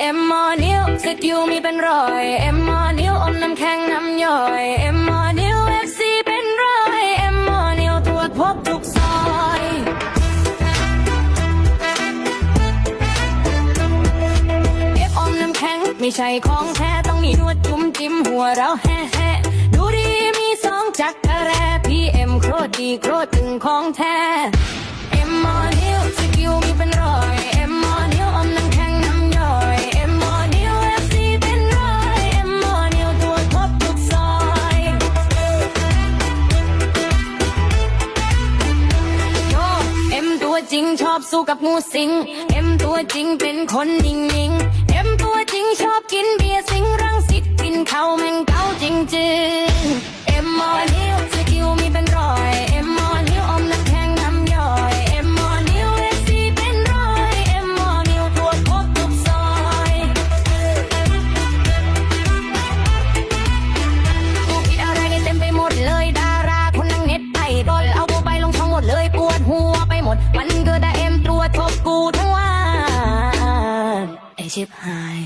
เอ็มมอนิวสกิลมีเป็นรอยเอ็มมอนิวอมน้ำแข็งน้ำย่อยเอ็มมอนิวเอฟซีเป็นรอยเอ็มมอนิวตรวจพบทุกซอยเอฟอมน้ำแข็งไม่ใช่ของแท้ต้องมีนวดจุ้มจิ้มหัวเราแฮ่แฮ่ดูดีมีสองจักรแร่พีเอ็มโครดดีโครดถึงของแท้ จริงชอบสู้กับงูสิง เอ็มตัวจริงเป็นคนนิ่งๆเอ็มตัวจริงชอบกินเบียร์สิงรังสิตกินข้าวแมงเกาจริงจริง ชิบหาย